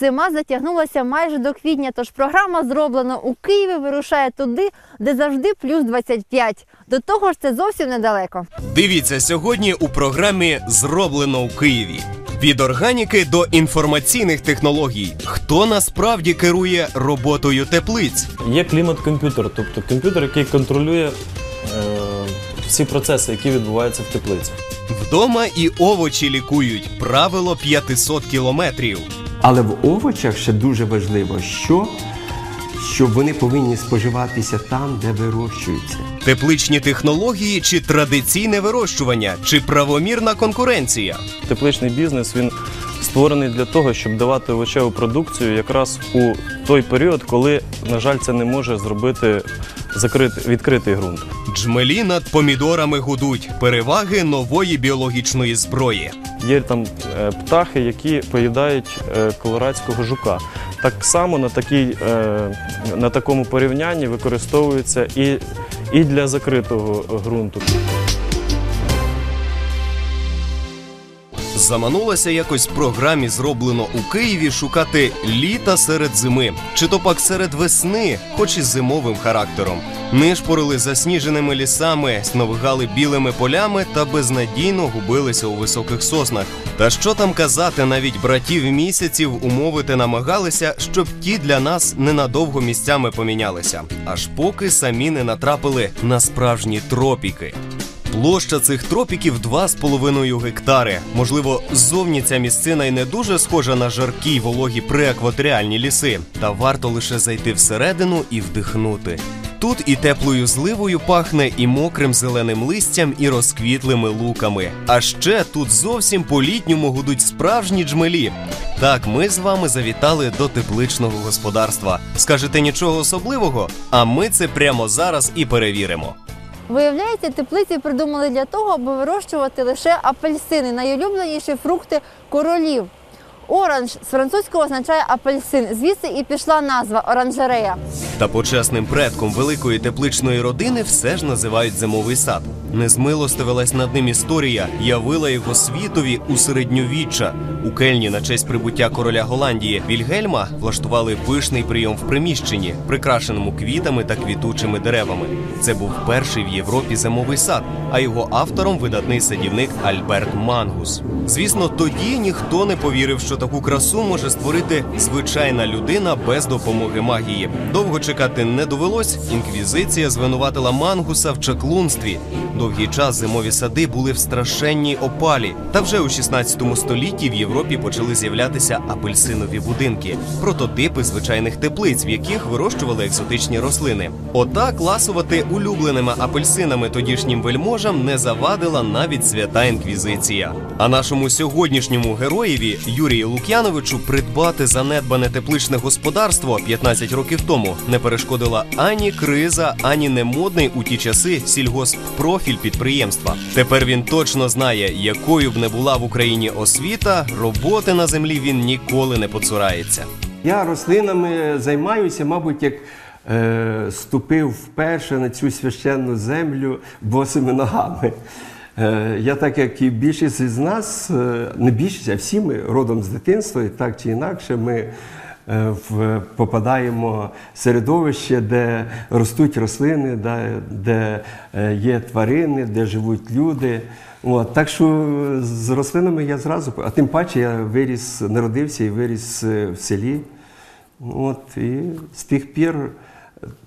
Зима затягнулася майже до квітня, тож програма зроблена у Києві вирушає туди, де завжди плюс 25. До того ж, це зовсім недалеко. Дивіться сьогодні у програмі Зроблено у Києві. Від органіки до інформаційних технологій. Хто насправді керує роботою теплиць? Є клімат-комп'ютер, тобто комп'ютер, який контролює е, всі процеси, які відбуваються в теплиці. Вдома і овочі лікують. Правило 500 кілометрів. Але в овочах ще дуже важливо, що, що вони повинні споживатися там, де вирощуються. Тепличні технології чи традиційне вирощування, чи правомірна конкуренція. Тепличний бізнес він створений для того, щоб давати овочеву продукцію якраз у той період, коли, на жаль, це не може зробити закритий, відкритий ґрунт. Джмелі над помідорами гудуть. Переваги нової біологічної зброї. Є там е, птахи, які поїдають е, колорадського жука. Так само на, такій, е, на такому порівнянні використовується і, і для закритого ґрунту. Заманулося якось програмі зроблено у Києві шукати літа серед зими, чи то пак серед весни, хоч і зимовим характером. Нишпорили засніженими лісами, сновигали білими полями та безнадійно губилися у високих соснах. Та що там казати, навіть братів місяців умовити намагалися, щоб ті для нас ненадовго місцями помінялися, аж поки самі не натрапили на справжні тропіки. Площа цих тропіків 2,5 гектари. Можливо, ззовні ця місцина й не дуже схожа на жаркі й вологі преекваторіальні ліси. Та варто лише зайти всередину і вдихнути. Тут і теплою зливою пахне, і мокрим зеленим листям, і розквітлими луками. А ще тут зовсім по-літньому гудуть справжні джмелі. Так, ми з вами завітали до тепличного господарства. Скажете нічого особливого? А ми це прямо зараз і перевіримо. Виявляється, теплиці придумали для того, аби вирощувати лише апельсини, найулюбленіші фрукти королів. Оранж з французького означає апельсин. Звідси і пішла назва оранжерея. Та почесним предком великої тепличної родини все ж називають зимовий сад. Не змилостивилась над ним історія, явила його світові у середньовіччя. У Кельні на честь прибуття короля Голландії Вільгельма влаштували пишний прийом в приміщенні, прикрашеному квітами та квітучими деревами. Це був перший в Європі зимовий сад, а його автором видатний садівник Альберт Мангус. Звісно, тоді ніхто не повірив, що таку красу може створити звичайна людина без допомоги магії. Довго чекати не довелось. Інквізиція звинуватила Мангуса в чаклунстві. Довгий час зимові сади були в страшенній опалі. Та вже у 16 столітті в Європі почали з'являтися апельсинові будинки, прототипи звичайних теплиць, в яких вирощували екзотичні рослини. Отак ласувати улюбленими апельсинами тодішнім вельможам не завадила навіть свята інквізиція. А нашому сьогоднішньому героєві Юрію Лук'яновичу придбати занедбане тепличне господарство 15 років тому не перешкодила ані криза, ані немодний у ті часи сільгосппрофіль підприємства. Тепер він точно знає, якою б не була в Україні освіта, роботи на землі він ніколи не поцурається. Я рослинами займаюся, мабуть, як е, ступив вперше на цю священну землю босими ногами. Е, я так як і більшість із нас, е, не більшість, а всі ми родом з дитинства, і так чи інакше, ми в, попадаємо в середовище, де ростуть рослини, де, де е, є тварини, де живуть люди. От, так що з рослинами я зразу, а тим паче я виріс, народився і виріс е, в селі. От, і з тих пір,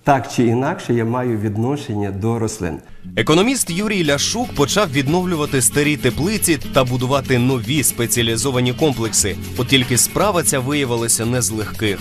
так чи інакше, я маю відношення до рослин. Економіст Юрій Ляшук почав відновлювати старі теплиці та будувати нові спеціалізовані комплекси. От тільки справа ця виявилася не з легких.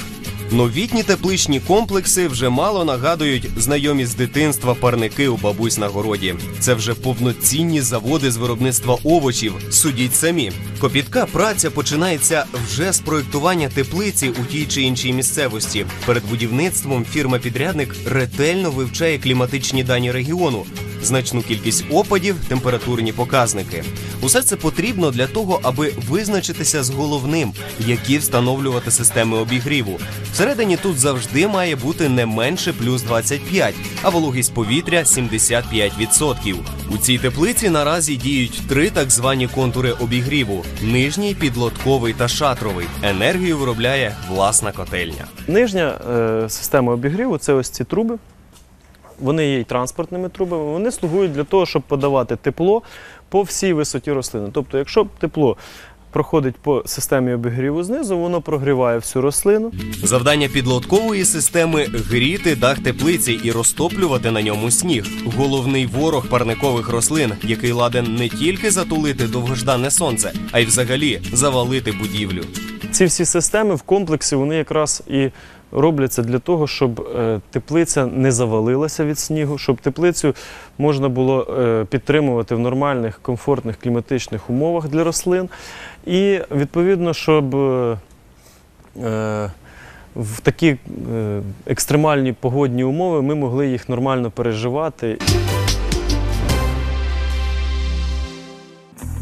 Новітні тепличні комплекси вже мало нагадують знайомі з дитинства парники у бабусь на городі. Це вже повноцінні заводи з виробництва овочів. Судіть самі. Копітка праця починається вже з проєктування теплиці у тій чи іншій місцевості. Перед будівництвом фірма-підрядник ретельно вивчає кліматичні дані регіону. Значну кількість опадів, температурні показники. Усе це потрібно для того, аби визначитися з головним, які встановлювати системи обігріву. Всередині тут завжди має бути не менше плюс 25, а вологість повітря 75%. У цій теплиці наразі діють три так звані контури обігріву: нижній, підлотковий та шатровий. Енергію виробляє власна котельня. Нижня е, система обігріву це ось ці труби. Вони є й транспортними трубами. Вони слугують для того, щоб подавати тепло по всій висоті рослини. Тобто, якщо тепло проходить по системі обігріву знизу, воно прогріває всю рослину. Завдання підлоткової системи гріти дах теплиці і розтоплювати на ньому сніг. Головний ворог парникових рослин, який ладен не тільки затулити довгождане сонце, а й взагалі завалити будівлю. Ці всі системи в комплексі вони якраз і робляться для того, щоб е, теплиця не завалилася від снігу, щоб теплицю можна було е, підтримувати в нормальних, комфортних кліматичних умовах для рослин. І відповідно, щоб е, в такі екстремальні погодні умови ми могли їх нормально переживати.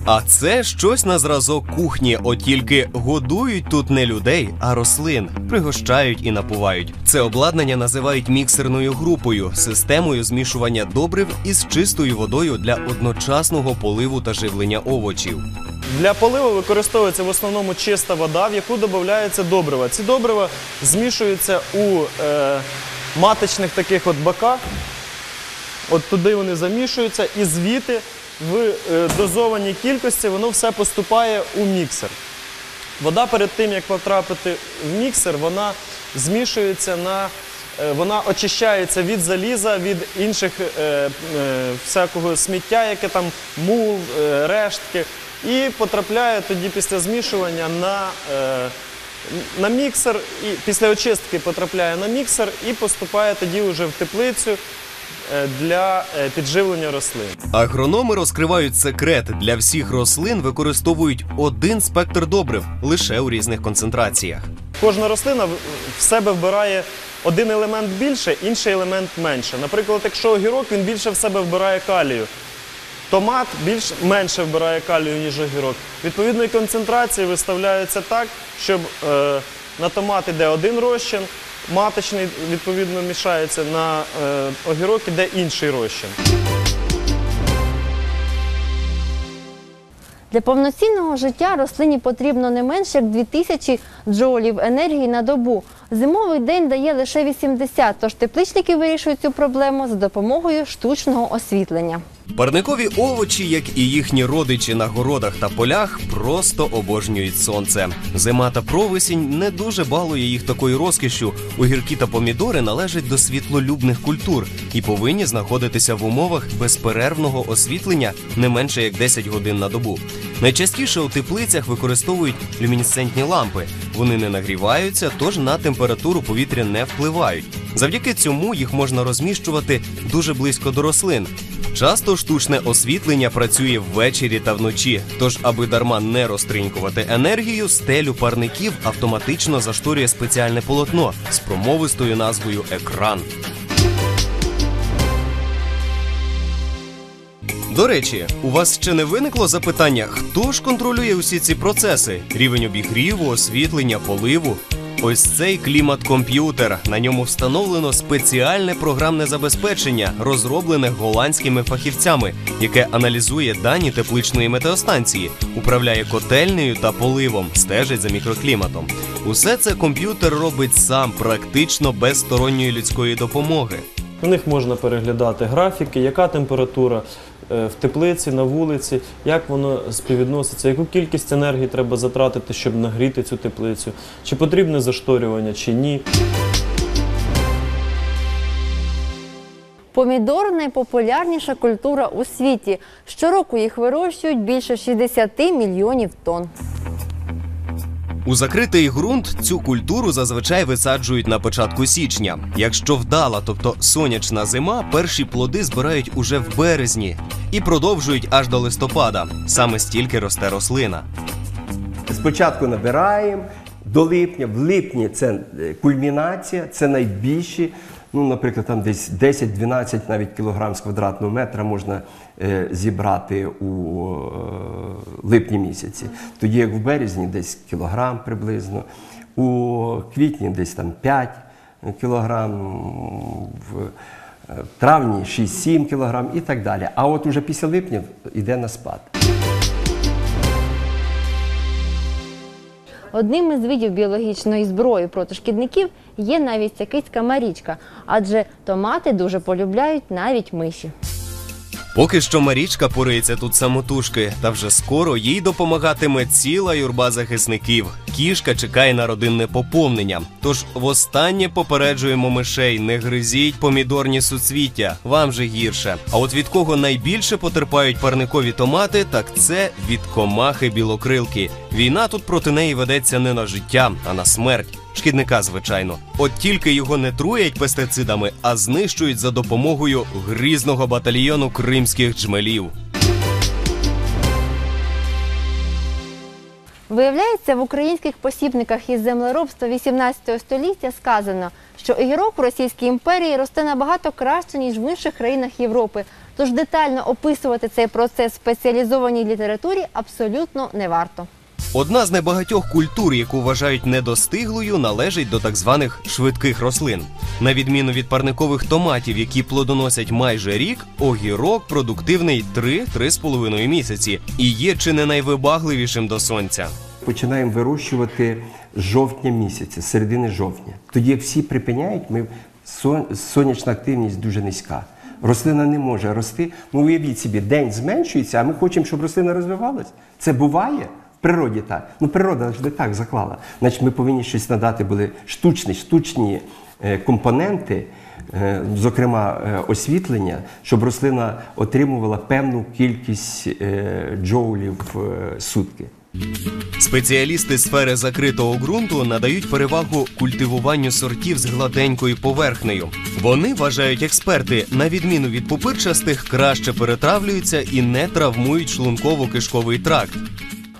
А це щось на зразок кухні, от тільки годують тут не людей, а рослин, пригощають і напувають. Це обладнання називають міксерною групою, системою змішування добрив із чистою водою для одночасного поливу та живлення овочів. Для поливу використовується в основному чиста вода, в яку додається добрива. Ці добрива змішуються у е, маточних таких от баках. От туди вони замішуються, і звідти в е, дозованій кількості воно все поступає у міксер. Вода перед тим, як потрапити в міксер, вона змішується на. е, Вона очищається від заліза, від інших е, е, всякого сміття, яке там мул, е, рештки, і потрапляє тоді після змішування на, е, на міксер, і після очистки потрапляє на міксер і поступає тоді вже в теплицю для е, підживлення рослин. Агрономи розкривають секрет для всіх рослин використовують один спектр добрив лише у різних концентраціях. Кожна рослина в- в себе вбирає один елемент більше, інший елемент менше. Наприклад, якщо огірок, він більше в себе вбирає калію. Томат більш менше вбирає калію, ніж огірок. Відповідної концентрації виставляються так, щоб е, на томат іде один розчин, маточний відповідно мішається на е, огірок іде інший розчин. Для повноцінного життя рослині потрібно не менше як 2000 джоулів енергії на добу. Зимовий день дає лише 80, тож тепличники вирішують цю проблему за допомогою штучного освітлення. Парникові овочі, як і їхні родичі на городах та полях, просто обожнюють сонце. Зима та провесінь не дуже балує їх такою розкішшю. Огірки та помідори належать до світлолюбних культур і повинні знаходитися в умовах безперервного освітлення не менше як 10 годин на добу. Найчастіше у теплицях використовують люмінесцентні лампи. Вони не нагріваються, тож на температуру повітря не впливають. Завдяки цьому їх можна розміщувати дуже близько до рослин. Часто штучне освітлення працює ввечері та вночі. Тож, аби дарма не розтринькувати енергію, стелю парників автоматично зашторює спеціальне полотно з промовистою назвою екран. До речі, у вас ще не виникло запитання, хто ж контролює усі ці процеси: рівень обігріву, освітлення, поливу. Ось цей клімат-комп'ютер. На ньому встановлено спеціальне програмне забезпечення, розроблене голландськими фахівцями, яке аналізує дані тепличної метеостанції, управляє котельнею та поливом, стежить за мікрокліматом. Усе це комп'ютер робить сам, практично без сторонньої людської допомоги. У них можна переглядати графіки, яка температура в теплиці, на вулиці, як воно співвідноситься, яку кількість енергії треба затратити, щоб нагріти цю теплицю, чи потрібне зашторювання, чи ні. Помідор найпопулярніша культура у світі. Щороку їх вирощують більше 60 мільйонів тонн. У закритий ґрунт цю культуру зазвичай висаджують на початку січня. Якщо вдала, тобто сонячна зима, перші плоди збирають уже в березні і продовжують аж до листопада. Саме стільки росте рослина. Спочатку набираємо до липня, в липні це е, кульмінація, це найбільші Ну, наприклад, там десь 10-12 навіть кілограм з квадратного метра можна е, зібрати у е, липні місяці. Тоді як в березні десь кілограм приблизно, у квітні десь там 5 кілограм, в е, травні 6-7 кілограм і так далі. А от уже після липня йде на спад. Одним із видів біологічної зброї проти шкідників є навіть якийська марічка, адже томати дуже полюбляють навіть миші. Поки що Марічка пориється тут самотужки, та вже скоро їй допомагатиме ціла юрба захисників. Кішка чекає на родинне поповнення. Тож востаннє попереджуємо мишей, не гризіть помідорні суцвіття, вам же гірше. А от від кого найбільше потерпають парникові томати, так це від комахи білокрилки. Війна тут проти неї ведеться не на життя, а на смерть. Шкідника, звичайно. От тільки його не труять пестицидами, а знищують за допомогою грізного батальйону кримських джмелів. Виявляється, в українських посібниках із землеробства 18 століття сказано, що ігрок в Російській імперії росте набагато краще, ніж в інших країнах Європи. Тож детально описувати цей процес в спеціалізованій літературі абсолютно не варто. Одна з небагатьох культур, яку вважають недостиглою, належить до так званих швидких рослин. На відміну від парникових томатів, які плодоносять майже рік, огірок продуктивний 3-3,5 місяці і є чи не найвибагливішим до сонця. Починаємо вирощувати жовтня місяця, середини жовтня. Тоді, як всі припиняють, ми сон- сонячна активність дуже низька. Рослина не може рости. Ну, уявіть собі, день зменшується, а ми хочемо, щоб рослина розвивалась. Це буває природі так. Ну, природа завжди так заклала. Значить, ми повинні щось надати були штучні, штучні е, компоненти, е, зокрема е, освітлення, щоб рослина отримувала певну кількість джоулів в сутки. Спеціалісти сфери закритого ґрунту надають перевагу культивуванню сортів з гладенькою поверхнею. Вони вважають експерти, на відміну від пупирчастих, краще перетравлюються і не травмують шлунково-кишковий тракт.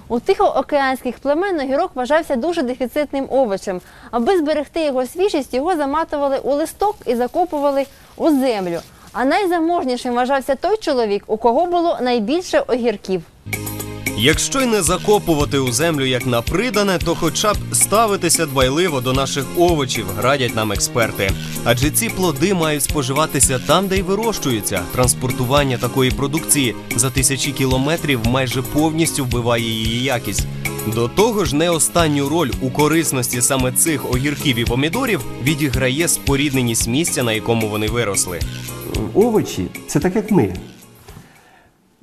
У тихоокеанських племен огірок вважався дуже дефіцитним овочем. Аби зберегти його свіжість, його заматували у листок і закопували у землю. А найзаможнішим вважався той чоловік, у кого було найбільше огірків. Якщо й не закопувати у землю як на придане, то хоча б ставитися дбайливо до наших овочів, радять нам експерти. Адже ці плоди мають споживатися там, де й вирощуються. Транспортування такої продукції за тисячі кілометрів майже повністю вбиває її якість. До того ж, не останню роль у корисності саме цих огірків і помідорів відіграє спорідненість місця, на якому вони виросли. овочі це так, як ми.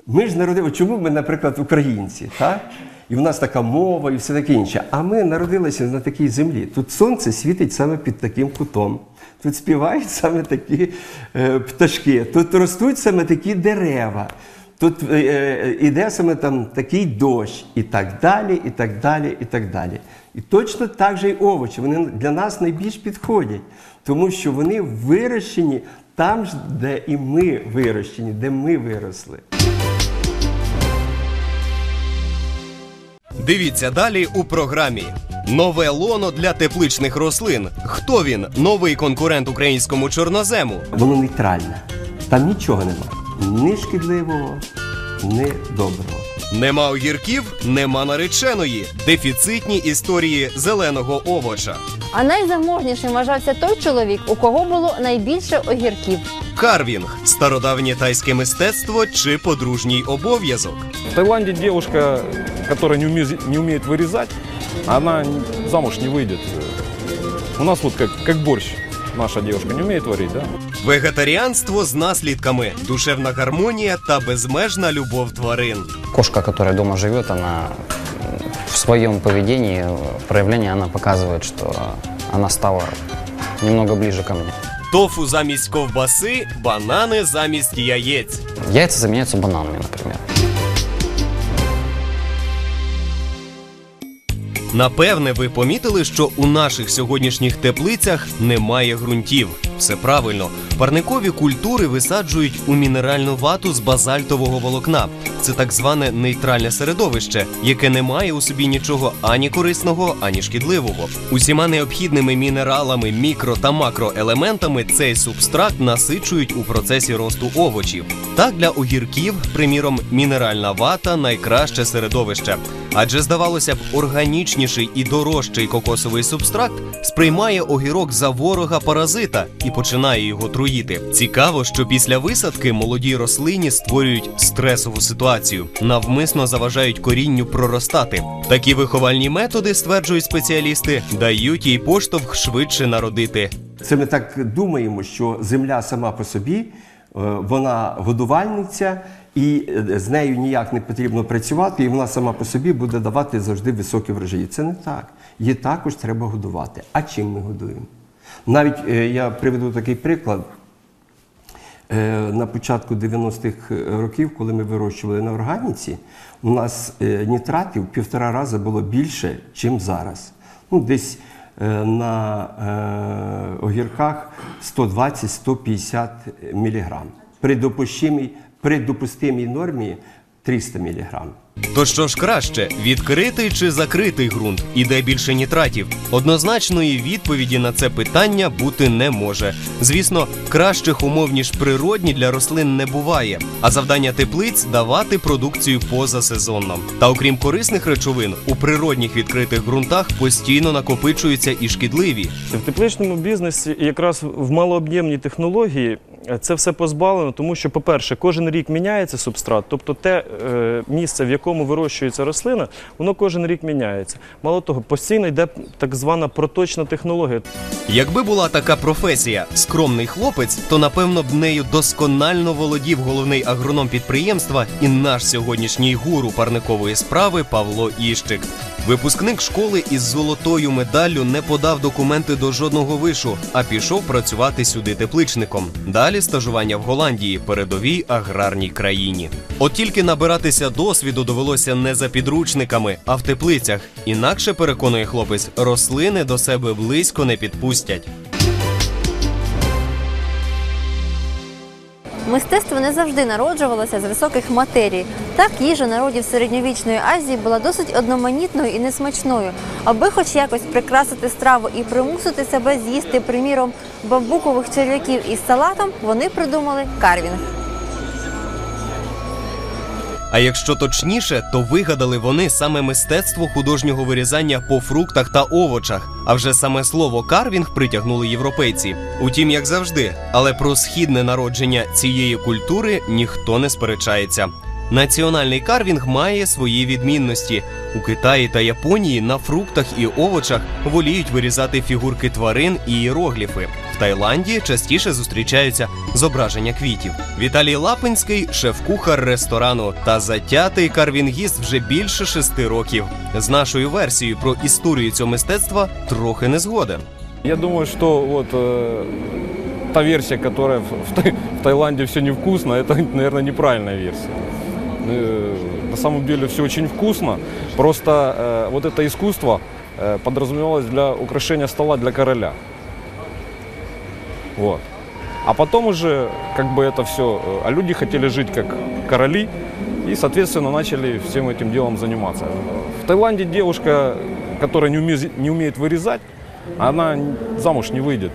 Ми ж народили, чому ми, наприклад, українці, так? І в нас така мова і все таке інше. А ми народилися на такій землі. Тут сонце світить саме під таким кутом. Тут співають саме такі е, пташки, тут ростуть саме такі дерева. Тут е, е, іде саме там такий дощ, і так далі, і так далі, і так далі. І точно так же й овочі. Вони для нас найбільш підходять, тому що вони вирощені там де і ми вирощені, де ми виросли. Дивіться далі у програмі. Нове лоно для тепличних рослин. Хто він? Новий конкурент українському чорнозему. Воно нейтральне. Там нічого нема. Ні шкідливого, ні доброго. Нема огірків, нема нареченої. Дефіцитні історії зеленого овоча. А найзаможнішим вважався той чоловік, у кого було найбільше огірків. Карвінг стародавнє тайське мистецтво чи подружній обов'язок. В Таиланде девушка, которая не умеет, не умеет вырезать, она замуж не выйдет. У нас вот как, как борщ. Наша девушка не умеет варить, да? Вегетаріанство з наслідками, душевна гармонія та безмежна любов тварин. Кошка, которая дома живет, она м, в своем поведении, э, проявлении, она показывает, что она стала немного ближе ко мне. Тофу замість ковбаси, банани замість яєць. Яйца заменяются бананами, например. Напевне, ви помітили, що у наших сьогоднішніх теплицях немає ґрунтів. Все правильно. Парникові культури висаджують у мінеральну вату з базальтового волокна. Це так зване нейтральне середовище, яке не має у собі нічого ані корисного, ані шкідливого. Усіма необхідними мінералами, мікро та макроелементами цей субстракт насичують у процесі росту овочів. Так для огірків, приміром, мінеральна вата найкраще середовище. Адже здавалося б, органічніший і дорожчий кокосовий субстракт сприймає огірок за ворога паразита і починає його труїти. Цікаво, що після висадки молодій рослині створюють стресову ситуацію, навмисно заважають корінню проростати. Такі виховальні методи, стверджують спеціалісти, дають їй поштовх швидше народити. Це ми так думаємо, що земля сама по собі, е, вона годувальниця, і е, з нею ніяк не потрібно працювати, і вона сама по собі буде давати завжди високі врожаї. Це не так. Її також треба годувати. А чим ми годуємо? Навіть е, я приведу такий приклад. Е, На початку 90-х років, коли ми вирощували на органіці, у нас е, нітратів півтора рази було більше, ніж зараз. Ну, десь на огірках 120-150 мг. При допустимій, при допустимій нормі 300 мг. То що ж краще, відкритий чи закритий ґрунт? І де більше нітратів? Однозначної відповіді на це питання бути не може. Звісно, кращих умов ніж природні для рослин не буває. А завдання теплиць давати продукцію позасезонно. Та окрім корисних речовин, у природних відкритих ґрунтах постійно накопичуються і шкідливі. В тепличному бізнесі якраз в малооб'ємній технології це все позбавлено, тому що, по-перше, кожен рік міняється субстрат, тобто те е, місце, в якому вирощується рослина, воно кожен рік міняється. Мало того, постійно йде так звана проточна технологія. Якби була така професія скромний хлопець, то напевно б нею досконально володів головний агроном підприємства і наш сьогоднішній гуру парникової справи Павло Іщик. Випускник школи із золотою медаллю не подав документи до жодного вишу, а пішов працювати сюди тепличником. Далі стажування в Голландії, передовій аграрній країні. От тільки набиратися досвіду довелося не за підручниками, а в теплицях. Інакше переконує хлопець, рослини до себе близько не підпустять. Мистецтво не завжди народжувалося з високих матерій. Так, їжа народів середньовічної Азії була досить одноманітною і несмачною. Аби хоч якось прикрасити страву і примусити себе з'їсти, приміром, бамбукових черв'яків із салатом, вони придумали карвінг. А якщо точніше, то вигадали вони саме мистецтво художнього вирізання по фруктах та овочах. А вже саме слово карвінг притягнули європейці. Утім, як завжди, але про східне народження цієї культури ніхто не сперечається. Національний карвінг має свої відмінності. У Китаї та Японії на фруктах і овочах воліють вирізати фігурки тварин і іерогліфи. В Таїланді частіше зустрічаються зображення квітів. Віталій Лапинський шеф-кухар ресторану та затятий карвінгіст вже більше шести років. З нашою версією про історію цього мистецтва трохи не згоден. Я думаю, что вот э, та версия, которая в, в в Таиланде все невкусно, это, наверное, неправильная версия. Э, на самом деле все очень вкусно. Просто э, вот это искусство э, подразумевалось для украшения стола для короля. Вот. А потом уже как бы это все, а люди хотели жить как короли и, соответственно, начали всем этим делом заниматься. В Таиланде девушка, которая не умеет, не умеет вырезать, она замуж не выйдет.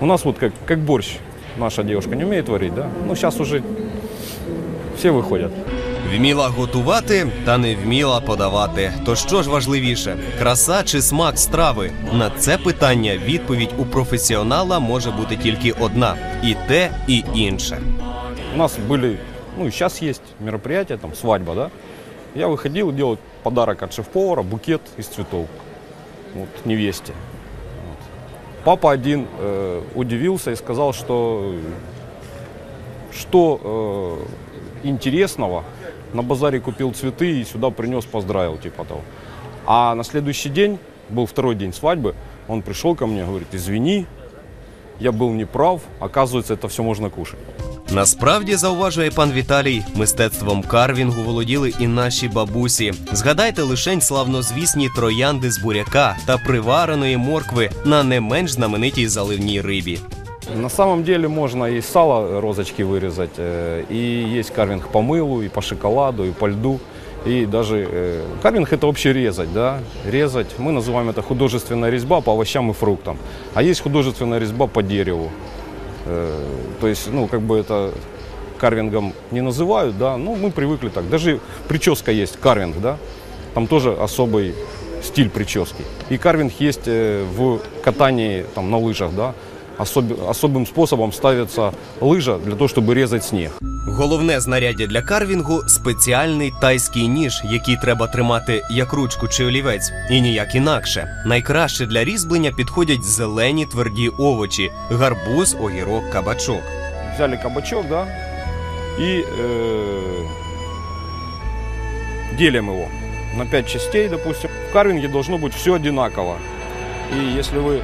У нас вот как, как борщ. Наша девушка не умеет варить, да? Ну, сейчас уже все выходят. Вміла готувати та не вміла подавати. То що ж важливіше, краса чи смак страви? На це питання відповідь у професіонала може бути тільки одна: і те, і інше. У нас были, ну и сейчас есть мероприятия, там свадьба, да? Я выходил делать подарок от шеф-повара, букет из цветов вот, невесте. Вот. Папа один э, удивился и сказал, что что э, интересного на базаре купил цветы и сюда принес, поздравил, типа того. А на следующий день, был второй день свадьбы, он пришел ко мне, говорит, извини, я был неправ, оказывается, это все можно кушать. Насправді зауважує пан Віталій, мистецтвом карвінгу володіли і наші бабусі. Згадайте лишень славнозвісні троянди з буряка та привареної моркви на не менш знаменитій заливній рибі. На самом деле можно и сало розочки вырезать, э, и есть карвинг по мылу, и по шоколаду, и по льду. И даже э, карвинг это вообще резать, да, резать. Мы называем это художественная резьба по овощам и фруктам. А есть художественная резьба по дереву. Э, То есть, ну, как бы это карвингом не называют, да, ну, мы привыкли так. Даже прическа есть, карвинг, да, там тоже особый стиль прически. И карвинг есть в катании там, на лыжах, да, Особ- особым способом ставится лыжа для того, чтобы резать снег. Головне знаряддя для карвінгу спеціальний тайський ніж, який треба тримати як ручку чи олівець, і ніяк інакше. Найкраще для різьблення підходять зелені тверді овочі: гарбуз, огірок, кабачок. Взяли кабачок, да, и э, делим его на 5 частей, допустим. В карвинге должно быть все одинаково. И если вы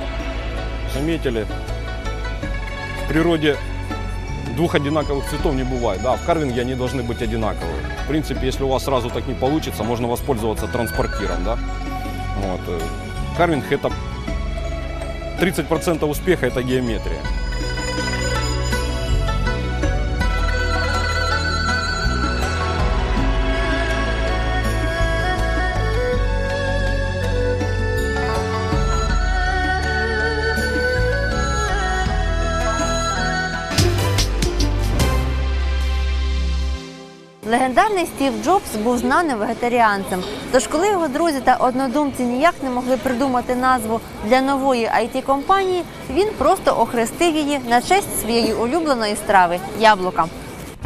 заметили, в природе двух одинаковых цветов не бывает. Да, в карвинге они должны быть одинаковые. В принципе, если у вас сразу так не получится, можно воспользоваться транспортиром. Да? Вот. э, Карвинг это 30% успеха это геометрия. Легендарний Стів Джобс був знаним вегетаріанцем. Тож, коли його друзі та однодумці ніяк не могли придумати назву для нової it компанії він просто охрестив її на честь своєї улюбленої страви яблука.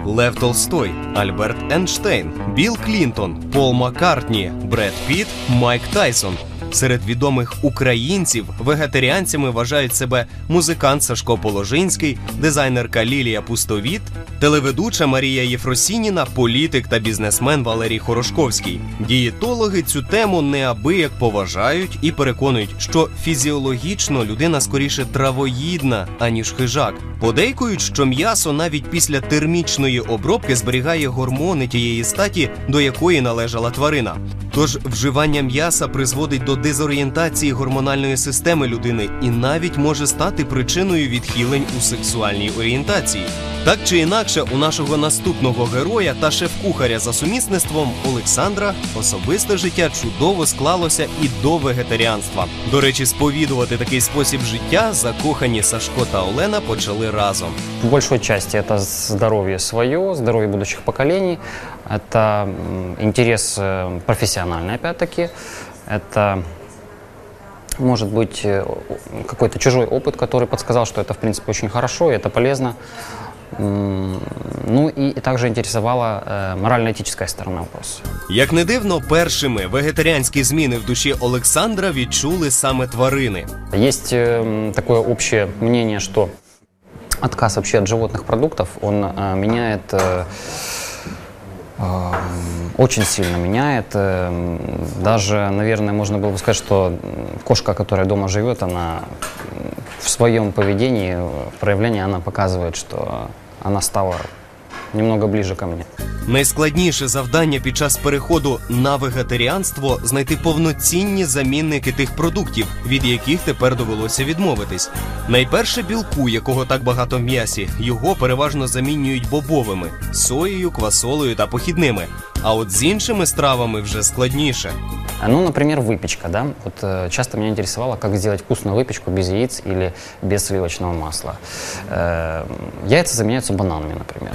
Лев Толстой, Альберт Ейнштейн, Білл Клінтон, Пол Маккартні, Бред Піт, Майк Тайсон. Серед відомих українців вегетаріанцями вважають себе музикант Сашко Положинський, дизайнерка Лілія Пустовіт, телеведуча Марія Єфросініна, політик та бізнесмен Валерій Хорошковський. Дієтологи цю тему неабияк поважають і переконують, що фізіологічно людина скоріше травоїдна, аніж хижак. Подейкують, що м'ясо навіть після термічної обробки зберігає гормони тієї статі, до якої належала тварина. Тож вживання м'яса призводить до дезорієнтації гормональної системи людини і навіть може стати причиною відхилень у сексуальній орієнтації. Так чи інакше, у нашого наступного героя та шеф-кухаря за сумісництвом Олександра особисте життя чудово склалося і до вегетаріанства. До речі, сповідувати такий спосіб життя закохані Сашко та Олена почали разом. В большой части это здоровье свое, здоровье будущих поколений, это м, интерес э, профессиональный, опять-таки, это может быть э, о- какой-то чужой опыт, который подсказал, что это, в принципе, очень хорошо и это полезно. М, Ну и, и также интересовала э, морально-этическая сторона вопроса. Як не дивно, першими вегетаріанські зміни в душі Олександра відчули саме тварини. Есть э, такое общее мнение, что отказ вообще от животных продуктов, он э, меняет, э, э, Очень сильно меняет. э, даже, наверное, можно было бы сказать, что кошка, которая дома живет, она в своем поведении, э, в проявлении, она показывает, что она стала немного ближе ко мне. Найскладніше завдання під час переходу на вегетаріанство знайти повноцінні замінники тих продуктів, від яких тепер довелося відмовитись. Найперше білку, якого так багато в м'ясі, його переважно замінюють бобовими соєю, квасолою та похідними. А от з іншими стравами вже складніше. А, Ну, например, выпечка, да. Вот э, часто меня интересовало, как сделать вкусную выпечку без яиц или без сливочного масла. Э, яйца заменяются бананами, например.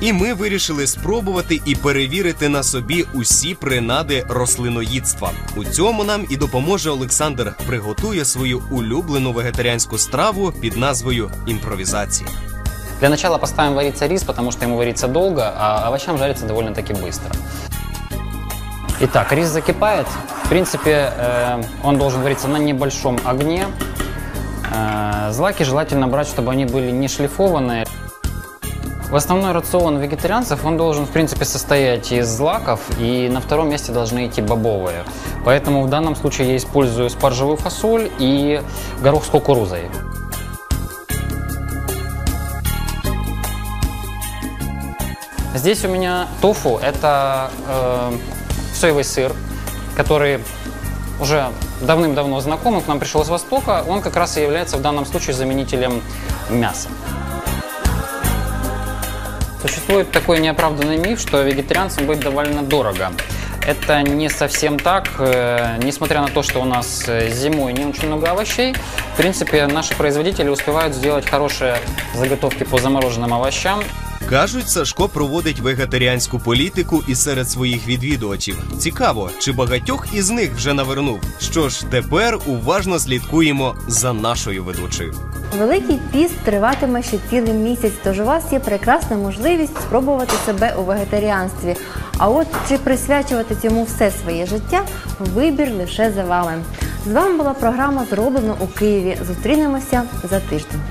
І ми вирішили спробувати і перевірити на собі усі принади рослиноїдства. У цьому нам і допоможе Олександр. Приготує свою улюблену вегетаріанську страву під назвою імпровізація. Для начала поставим вариться рис, потому что ему вариться долго, а овощам жарится довольно-таки быстро. Итак, рис закипает. В принципе, э, он должен вариться на небольшом огне. Э, злаки желательно брать, чтобы они были не шлифованные. В основной рацион вегетарианцев он должен, в принципе, состоять из злаков, и на втором месте должны идти бобовые. Поэтому в данном случае я использую спаржевую фасоль и горох с кукурузой. Здесь у меня тофу. Это э, соевый сыр, который уже давным-давно знакомый, к нам пришел с Востока, он как раз и является в данном случае заменителем мяса. Существует такой неоправданный миф, что вегетарианцам быть довольно дорого. Это не совсем так. Э, Несмотря на то, что у нас э, зимой не очень много овощей, в принципе, наши производители успевают сделать хорошие заготовки по замороженным овощам. Кажуть, Сашко проводить вегетаріанську політику і серед своїх відвідувачів. Цікаво, чи багатьох із них вже навернув. Що ж, тепер уважно слідкуємо за нашою ведучою. Великий піст триватиме ще цілий місяць, тож у вас є прекрасна можливість спробувати себе у вегетаріанстві. А от чи присвячувати цьому все своє життя, вибір лише за вами. З вами була програма Зроблено у Києві. Зустрінемося за тиждень.